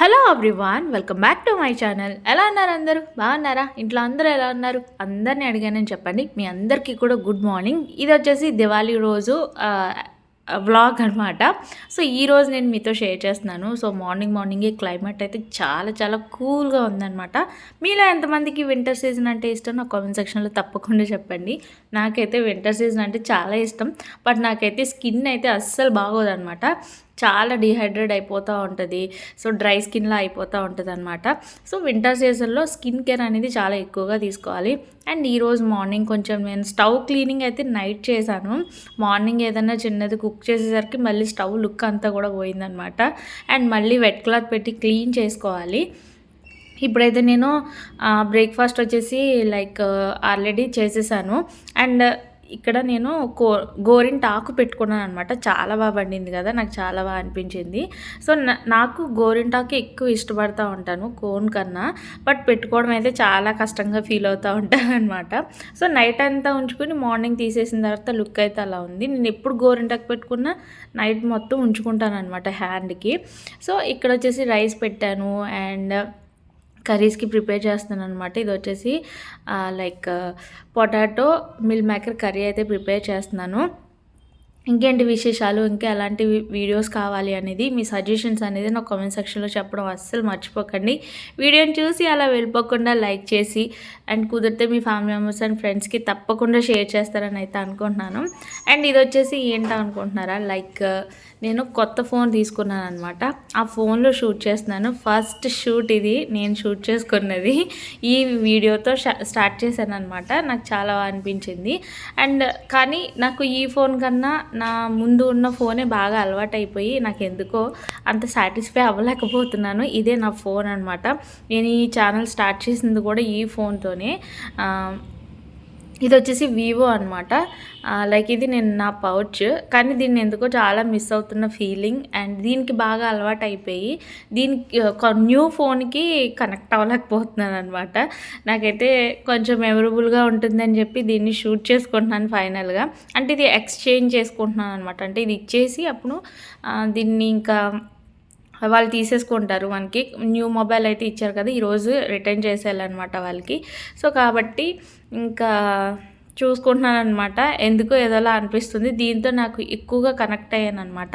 Hello everyone welcome back to my channel ఎలా ఉన్నారు అందరూ? బాగున్నారా? ఇంట్లో అందరూ ఎలా ఉన్నారు? అందరినీ అడిగానని చెప్పండి. మీ అందరికీ కూడా గుడ్ మార్నింగ్ ఇది వచ్చేసి దివాళీ రోజు వ్లాగ్ అనమాట సో ఈ రోజు నేను మీతో షేర్ చేస్తున్నాను. సో మార్నింగ్ మార్నింగే క్లైమేట్ అయితే చాలా చాలా కూల్గా ఉందన్నమాట. మీలో ఎంతమందికి వింటర్ సీజన్ అంటే ఇష్టం? నా కామెంట్ సెక్షన్లో తప్పకుండా చెప్పండి. నాకైతే వింటర్ సీజన్ అంటే చాలా ఇష్టం. బట్ నాకైతే స్కిన్ అయితే అస్సలు బాగోదన్నమాట. చాలా డిహైడ్రేట్ అయిపోతూ ఉంటుంది. సో డ్రై స్కిన్లా అయిపోతూ ఉంటుంది అనమాట సో వింటర్ సీజన్లో స్కిన్ కేర్ అనేది చాలా ఎక్కువగా తీసుకోవాలి. అండ్ ఈరోజు మార్నింగ్ కొంచెం నేను స్టవ్ క్లీనింగ్ అయితే నైట్ చేశాను. మార్నింగ్ ఏదైనా చిన్నది కుక్ చేసేసరికి మళ్ళీ స్టవ్ లుక్ అంతా కూడా పోయిందనమాట అండ్ మళ్ళీ వెట్ క్లాత్ పెట్టి క్లీన్ చేసుకోవాలి. ఇప్పుడైతే నేను బ్రేక్ఫాస్ట్ వచ్చేసి లైక్ ఆల్రెడీ చేసేసాను. అండ్ ఇక్కడ నేను కో గోరింటాకు పెట్టుకున్నాను అనమాట చాలా బాగా పండింది కదా నాకు చాలా బాగా అనిపించింది. సో నాకు గోరింటాకు ఎక్కువ ఇష్టపడతా ఉంటాను కోన్ కన్నా. బట్ పెట్టుకోవడం అయితే చాలా కష్టంగా ఫీల్ అవుతూ ఉంటాను అనమాట సో నైట్ అంతా ఉంచుకొని మార్నింగ్ తీసేసిన తర్వాత లుక్ అయితే అలా ఉంది. నేను ఎప్పుడు గోరింటాకు పెట్టుకున్నా నైట్ మొత్తం ఉంచుకుంటాను అనమాట హ్యాండ్కి. సో ఇక్కడ వచ్చేసి రైస్ పెట్టాను అండ్ కర్రీస్కి ప్రిపేర్ చేస్తున్నాను అనమాట ఇది వచ్చేసి like potato meal maker curry అయితే ప్రిపేర్ చేస్తున్నాను. ఇంకేంటి విశేషాలు? ఇంకా ఎలాంటి వీడియోస్ కావాలి అనేది మీ సజెషన్స్ అనేది నా కామెంట్ సెక్షన్లో చెప్పడం అస్సలు మర్చిపోకండి. వీడియోని చూసి అలా వెళ్ళిపోకుండా లైక్ చేసి అండ్ కుదిరితే మీ ఫ్యామిలీ మెంబర్స్ అండ్ ఫ్రెండ్స్కి తప్పకుండా షేర్ చేస్తారని అయితే అనుకుంటున్నాను. అండ్ ఇది వచ్చేసి ఏంటో అనుకుంటున్నారా? లైక్ నేను కొత్త ఫోన్ తీసుకున్నాను అనమాట ఆ ఫోన్లో షూట్ చేస్తున్నాను. ఫస్ట్ షూట్ ఇది నేను షూట్ చేసుకున్నది. ఈ వీడియోతో స్టార్ట్ చేశాను అనమాట నాకు చాలా అనిపించింది. అండ్ కానీ నాకు ఈ ఫోన్ కన్నా నా ముందు ఉన్న ఫోనే బాగా అలవాటు అయిపోయి నాకు ఎందుకో అంత సాటిస్ఫై అవ్వలేకపోతున్నాను. ఇదే నా ఫోన్ అనమాట నేను ఈ ఛానల్ స్టార్ట్ చేసింది కూడా ఈ ఫోన్తోనే. ఇది వచ్చేసి వివో అనమాట లైక్ ఇది నేను నా పౌచ్ కానీ దీన్ని ఎందుకో చాలా మిస్ అవుతున్న ఫీలింగ్ అండ్ దీనికి బాగా అలవాటు అయిపోయి దీనికి ఒక న్యూ ఫోన్కి కనెక్ట్ అవ్వలేకపోతున్నాను అనమాట నాకైతే కొంచెం మెమరబుల్గా ఉంటుందని చెప్పి దీన్ని షూట్ చేసుకుంటున్నాను ఫైనల్గా అంటే ఇది ఎక్స్చేంజ్ చేసుకుంటున్నాను అనమాట అంటే ఇది ఇచ్చేసి అప్పుడు దీన్ని ఇంకా వాళ్ళు తీసేసుకుంటారు మనకి. న్యూ మొబైల్ అయితే ఇచ్చారు కదా ఈరోజు రిటర్న్ చేసేయాలన్నమాట వాళ్ళకి. సో కాబట్టి ఇంకా చూసుకుంటున్నాను అనమాట ఎందుకో ఏదోలా అనిపిస్తుంది. దీంతో నాకు ఎక్కువగా కనెక్ట్ అయ్యాను అనమాట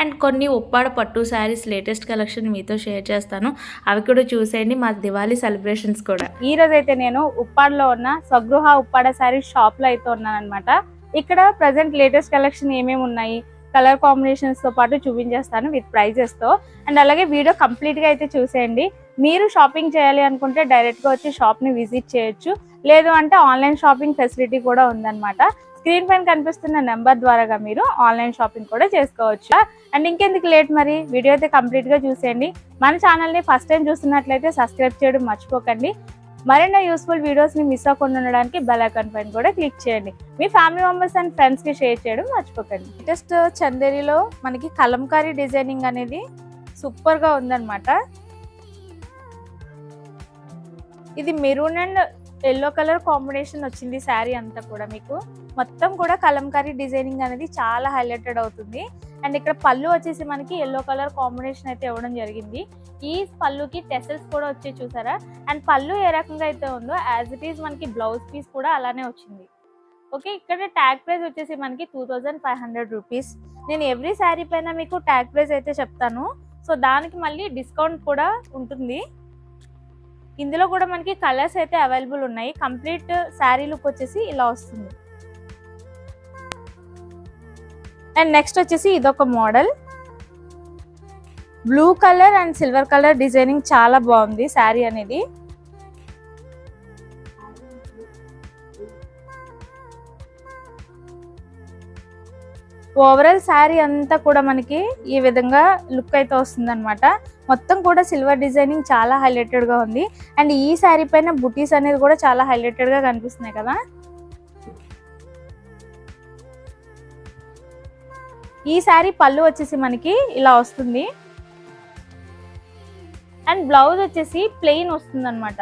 అండ్ కొన్ని ఉప్పాడ పట్టు శారీస్ లేటెస్ట్ కలెక్షన్ మీతో షేర్ చేస్తాను. అవి కూడా చూసేయండి. మా దివాళీ సెలబ్రేషన్స్ కూడా. ఈ రోజు అయితే నేను ఉప్పాడలో ఉన్న స్వగృహ ఉప్పాడ శారీస్ షాప్లో అయితే ఉన్నాను అనమాట ఇక్కడ ప్రజెంట్ లేటెస్ట్ కలెక్షన్ ఏమేమి ఉన్నాయి? కలర్ కాంబినేషన్స్తో పాటు చూపించేస్తాను విత్ ప్రైజెస్తో. అండ్ అలాగే వీడియో కంప్లీట్గా అయితే చూసేయండి. మీరు షాపింగ్ చేయాలి అనుకుంటే డైరెక్ట్గా వచ్చి షాప్ని విజిట్ చేయొచ్చు. లేదు అంటే ఆన్లైన్ షాపింగ్ ఫెసిలిటీ కూడా ఉందన్నమాట. స్క్రీన్ పైన కనిపిస్తున్న నెంబర్ ద్వారాగా మీరు ఆన్లైన్ షాపింగ్ కూడా చేసుకోవచ్చు. అండ్ ఇంకెందుకు లేట్ మరి? వీడియో అయితే కంప్లీట్గా చూసేయండి. మన ఛానల్ని ఫస్ట్ టైం చూస్తున్నట్లయితే సబ్స్క్రైబ్ చేయడం మర్చిపోకండి. మరెన్నో యూస్ఫుల్ వీడియోస్ని మిస్ అవ్వకుండా ఉండడానికి బెల్ ఐకాన్ పైన కూడా క్లిక్ చేయండి. మీ ఫ్యామిలీ మెంబర్స్ అండ్ ఫ్రెండ్స్కి షేర్ చేయడం మర్చిపోకండి. లేటెస్ట్ చందేరిలో మనకి కలంకారీ డిజైనింగ్ అనేది సూపర్గా ఉందన్నమాట. ఇది maroon and yellow colour combination వచ్చింది శారీ అంతా కూడా మీకు. మొత్తం కూడా కలంకారీ డిజైనింగ్ అనేది చాలా హైలైటెడ్ అవుతుంది. అండ్ ఇక్కడ పళ్ళు వచ్చేసి మనకి ఎల్లో కలర్ కాంబినేషన్ అయితే ఇవ్వడం జరిగింది. ఈ పళ్ళుకి టెసల్స్ కూడా వచ్చి చూసారా? అండ్ పళ్ళు ఏ రకంగా అయితే ఉందో యాజ్ ఇట్ ఈస్ మనకి బ్లౌజ్ పీస్ కూడా అలానే వచ్చింది. ఓకే ఇక్కడ ట్యాగ్ ప్రైస్ వచ్చేసి మనకి two thousand five hundred rupees నేను ఎవ్రీ శారీ పైన మీకు ట్యాగ్ ప్రైస్ అయితే చెప్తాను. సో దానికి మళ్ళీ డిస్కౌంట్ కూడా ఉంటుంది. ఇందులో కూడా మనకి కలర్స్ అయితే అవైలబుల్ ఉన్నాయి. కంప్లీట్ శారీ లుక్ వచ్చేసి ఇలా వస్తుంది. అండ్ నెక్స్ట్ వచ్చేసి ఇదొక model. Blue colour and silver colour designing చాలా బాగుంది శారీ అనేది. ఓవరాల్ శారీ అంతా కూడా మనకి ఈ విధంగా లుక్ అయితే వస్తుంది అనమాట మొత్తం కూడా సిల్వర్ డిజైనింగ్ చాలా హైలైటెడ్గా ఉంది. అండ్ ఈ శారీ పైన బుటీస్ అనేది కూడా చాలా హైలైటెడ్గా కనిపిస్తున్నాయి కదా. ఈ శారీ పళ్ళు వచ్చేసి మనకి ఇలా వస్తుంది. అండ్ బ్లౌజ్ వచ్చేసి ప్లెయిన్ వస్తుంది అనమాట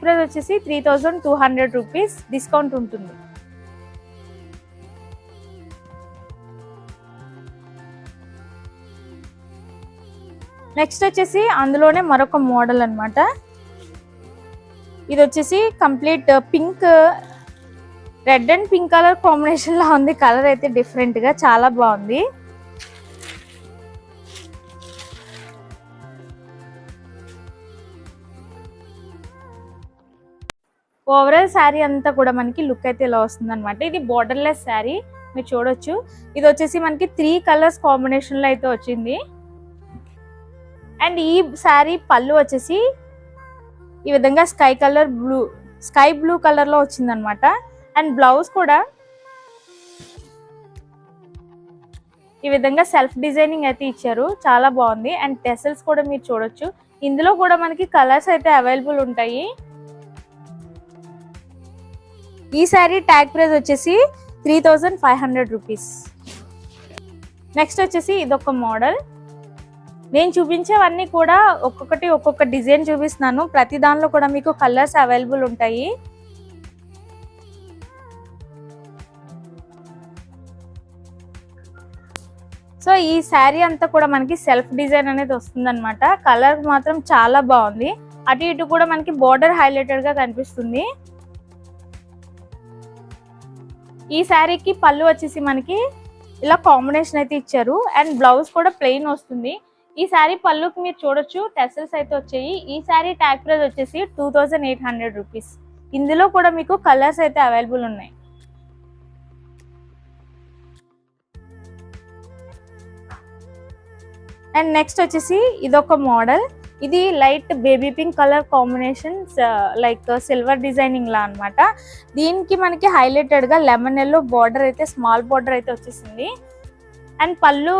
ప్రైస్ వచ్చేసి three thousand two hundred rupees discount ఉంటుంది. నెక్స్ట్ వచ్చేసి అందులోనే మరొక మోడల్ అనమాట ఇది వచ్చేసి complete pink red and pink colour combination లా ఉంది. కలర్ అయితే డిఫరెంట్గా చాలా బాగుంది. ఓవరాల్ శారీ అంతా కూడా మనకి లుక్ అయితే ఇలా వస్తుంది అనమాట ఇది బోర్డర్లెస్ శారీ మీరు చూడొచ్చు. ఇది వచ్చేసి మనకి త్రీ కలర్స్ కాంబినేషన్లో అయితే వచ్చింది. అండ్ ఈ శారీ పళ్ళు వచ్చేసి ఈ విధంగా sky colour blue sky blue కలర్లో వచ్చింది అనమాట అండ్ బ్లౌజ్ కూడా. ఈ విధంగా సెల్ఫ్ డిజైనింగ్ అయితే ఇచ్చారు. చాలా బాగుంది. అండ్ టెసల్స్ కూడా మీరు చూడొచ్చు. ఇందులో కూడా మనకి కలర్స్ అయితే అవైలబుల్ ఉంటాయి. ఈ శారీ ట్యాగ్ ప్రైస్ వచ్చేసి three thousand five hundred rupees. Next వచ్చేసి ఇదొక మోడల్. నేను చూపించేవన్నీ కూడా ఒక్కొక్కటి ఒక్కొక్క డిజైన్ చూపిస్తున్నాను. ప్రతి దానిలో కూడా మీకు కలర్స్ అవైలబుల్ ఉంటాయి. సో ఈ శారీ అంతా కూడా మనకి సెల్ఫ్ డిజైన్ అనేది వస్తుంది అనమాట కలర్ మాత్రం చాలా బాగుంది. అటు ఇటు కూడా మనకి బోర్డర్ హైలైటెడ్గా కనిపిస్తుంది. ఈ శారీకి పళ్ళు వచ్చేసి మనకి ఇలా కాంబినేషన్ అయితే ఇచ్చారు. అండ్ బ్లౌజ్ కూడా ప్లెయిన్ వస్తుంది. ఈ శారీ పళ్ళుకి మీరు చూడొచ్చు. టెసల్స్ అయితే వచ్చాయి. ఈ శారీ ట్యాగ్ ప్రైస్ వచ్చేసి two thousand eight hundred rupees. ఇందులో కూడా మీకు కలర్స్ అయితే అవైలబుల్ ఉన్నాయి. అండ్ నెక్స్ట్ వచ్చేసి ఇదొక మోడల్. ఇది light baby pink colour combinations like silver designing లా అన్నమాట. దీనికి మనకి హైలైటెడ్గా లెమన్ ఎల్లో బార్డర్ అయితే స్మాల్ బార్డర్ అయితే వచ్చేసింది. అండ్ పళ్ళు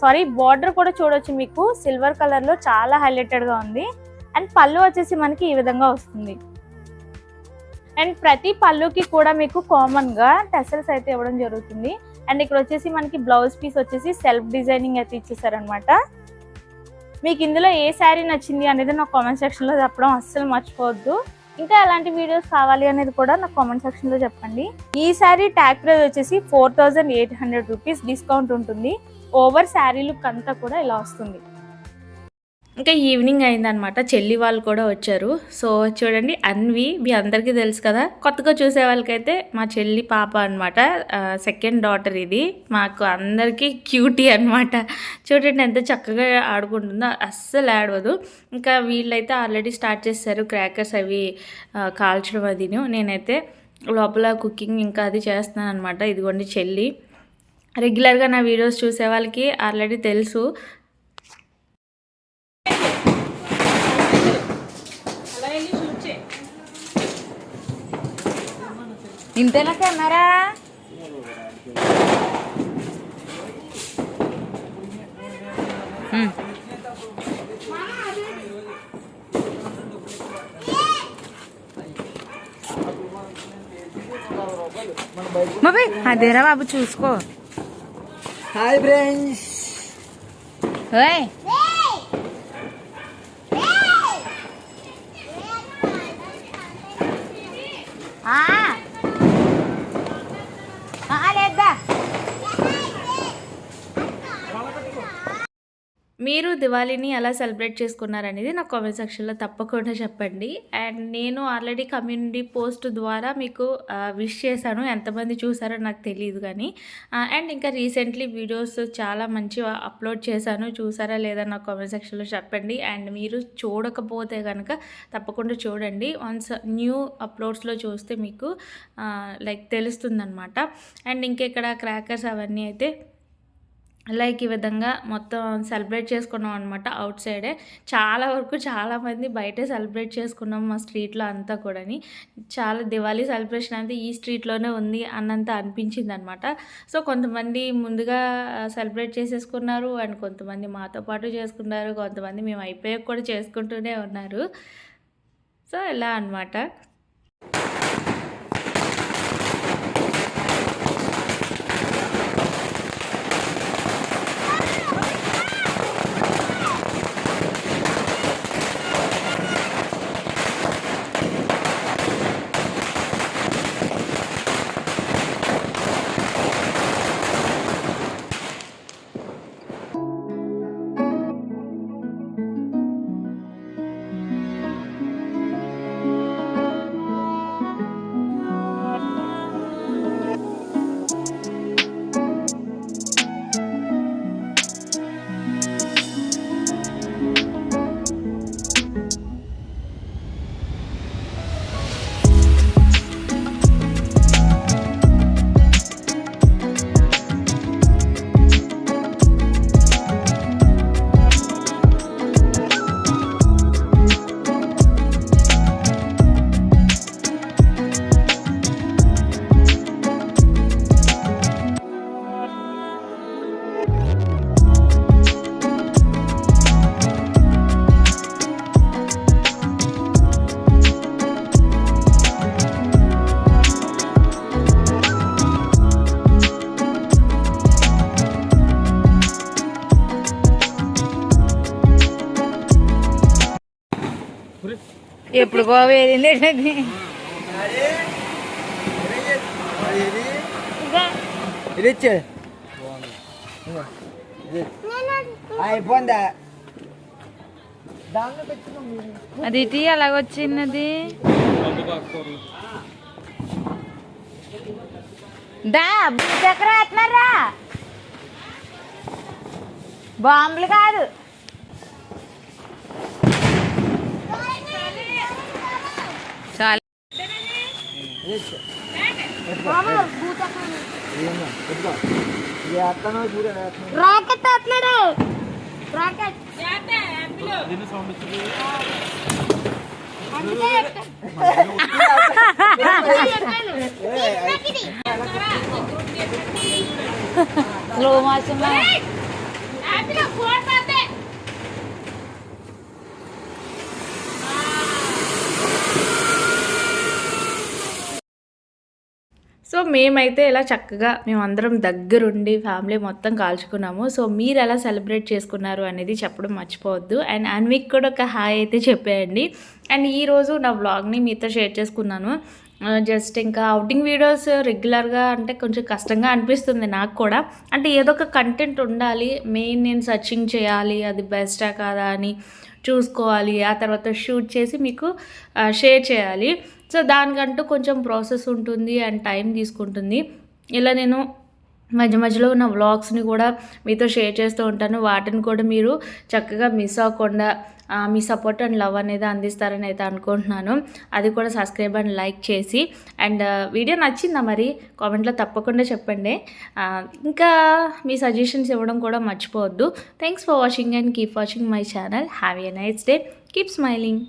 సారీ బార్డర్ కూడా చూడొచ్చు మీకు. సిల్వర్ కలర్లో చాలా హైలైటెడ్గా ఉంది. అండ్ పళ్ళు వచ్చేసి మనకి ఈ విధంగా వస్తుంది. అండ్ ప్రతి పళ్ళుకి కూడా మీకు కామన్గా టెసల్స్ అయితే ఇవ్వడం జరుగుతుంది. అండ్ ఇక్కడ వచ్చేసి మనకి బ్లౌజ్ పీస్ వచ్చేసి సెల్ఫ్ డిజైనింగ్ అయితే ఇచ్చేసారనమాట మీకు ఇందులో ఏ శారీ నచ్చింది అనేది నాకు కామెంట్ సెక్షన్లో చెప్పడం అస్సలు మర్చిపోవద్దు. ఇంకా ఎలాంటి వీడియోస్ కావాలి అనేది కూడా నాకు కామెంట్ సెక్షన్లో చెప్పండి. ఈ శారీ ట్యాగ్ ప్రైస్ వచ్చేసి four thousand eight hundred rupees discount ఉంటుంది. ఓవర్ శారీ లుక్ అంతా కూడా ఇలా వస్తుంది. ఇంకా ఈవినింగ్ అయిందనమాట చెల్లి వాళ్ళు కూడా వచ్చారు. సో చూడండి అన్వి మీ అందరికీ తెలుసు కదా కొత్తగా చూసే వాళ్ళకైతే మా చెల్లి పాప అనమాట సెకండ్ డాటర్ ఇది. మాకు అందరికీ క్యూటీ అనమాట చూడండి ఎంత చక్కగా ఆడుకుంటుందో అస్సలు ఆడవదు. ఇంకా వీళ్ళైతే ఆల్రెడీ స్టార్ట్ చేశారు క్రాకర్స్ అవి కాల్చడం అదిను. నేనైతే లోపల కుకింగ్ ఇంకా అది చేస్తున్నాను అనమాట ఇదిగోండి చెల్లి. రెగ్యులర్గా నా వీడియోస్ చూసే వాళ్ళకి ఆల్రెడీ తెలుసు. ఇంతేనా కెమెరా? అదేరా బాబు చూసుకో. Hi friends. ఓయ్ ఆ. ఆ, లేదా మీరు దివాళీని ఎలా సెలబ్రేట్ చేసుకున్నారనేది నా కామెంట్ సెక్షన్లో తప్పకుండా చెప్పండి. అండ్ నేను ఆల్రెడీ కమ్యూనిటీ పోస్ట్ ద్వారా మీకు విష్ చేశాను. ఎంతమంది చూసారో నాకు తెలియదు కానీ అండ్ ఇంకా రీసెంట్లీ వీడియోస్ చాలా మంచి అప్లోడ్ చేశాను. చూసారా లేదా నా కామెంట్ సెక్షన్లో చెప్పండి. అండ్ మీరు చూడకపోతే కనుక తప్పకుండా చూడండి. వన్స్ న్యూ అప్లోడ్స్లో చూస్తే మీకు లైక్ తెలుస్తుందనమాట అండ్ ఇంకెక్కడ క్రాకర్స్ అవన్నీ అయితే లైక్ ఈ విధంగా మొత్తం సెలబ్రేట్ చేసుకున్నాం అనమాట అవుట్ సైడే. చాలా వరకు చాలామంది బయటే సెలబ్రేట్ చేసుకున్నాం మా స్ట్రీట్లో అంతా కూడాని. చాలా దివాళీ సెలబ్రేషన్ అంతా ఈ స్ట్రీట్లోనే ఉంది అన్నంత అనిపించింది అనమాట సో కొంతమంది ముందుగా సెలబ్రేట్ చేసేసుకున్నారు అండ్ కొంతమంది మాతో పాటు చేసుకున్నారు. కొంతమంది మేము అయిపోయాక కూడా చేసుకుంటూనే ఉన్నారు. సో ఇలా అనమాట ఎప్పుడు గోవేరింది ఇది ఇది ఇచ్చే. మీరు అది ఇటీ అలాగొచ్చినది దా చక్ర వేస్తున్నారా బాంబులు కాదు చాలు ఇది ఇచ్చే ఏమో పెట్టుకో ఇది ఎత్తనో చూడు ఎలా ఎత్తనో. రాకెట్ వేస్తున్నాడు రాకెట్. స్లో మోషన్ సో మేమైతే ఇలా చక్కగా మేమందరం దగ్గరుండి ఫ్యామిలీ మొత్తం కాల్చుకున్నాము. సో మీరు ఎలా సెలబ్రేట్ చేసుకున్నారు అనేది చెప్పడం మర్చిపోవద్దు. అండ్ అన్విక్ కూడా ఒక హాయ్ అయితే చెప్పేయండి. అండ్ ఈరోజు నా వ్లాగ్ని మీతో షేర్ చేసుకున్నాను. జస్ట్ ఇంకా అవుటింగ్ వీడియోస్ రెగ్యులర్గా అంటే కొంచెం కష్టంగా అనిపిస్తుంది నాకు కూడా. అంటే ఏదో ఒక కంటెంట్ ఉండాలి. మెయిన్ నేను సర్చింగ్ చేయాలి. అది బెస్టా కాదా అని చూసుకోవాలి. ఆ తర్వాత షూట్ చేసి మీకు షేర్ చేయాలి. సో దానికంటూ కొంచెం ప్రాసెస్ ఉంటుంది అండ్ టైం తీసుకుంటుంది. ఇలా నేను మధ్య మధ్యలో ఉన్న వ్లాగ్స్ని కూడా మీతో షేర్ చేస్తూ ఉంటాను. వాటిని కూడా మీరు చక్కగా మిస్ అవ్వకుండా మీ సపోర్ట్ అండ్ లవ్ అనేది అందిస్తారని అయితే అనుకుంటున్నాను. అది కూడా సబ్స్క్రైబ్ అండ్ లైక్ చేసి అండ్ వీడియో నచ్చిందా మరి? కామెంట్లో తప్పకుండా చెప్పండి. ఇంకా మీ సజెషన్స్ ఇవ్వడం కూడా మర్చిపోవద్దు. Thanks for watching and keep watching my channel have a nice day keep smiling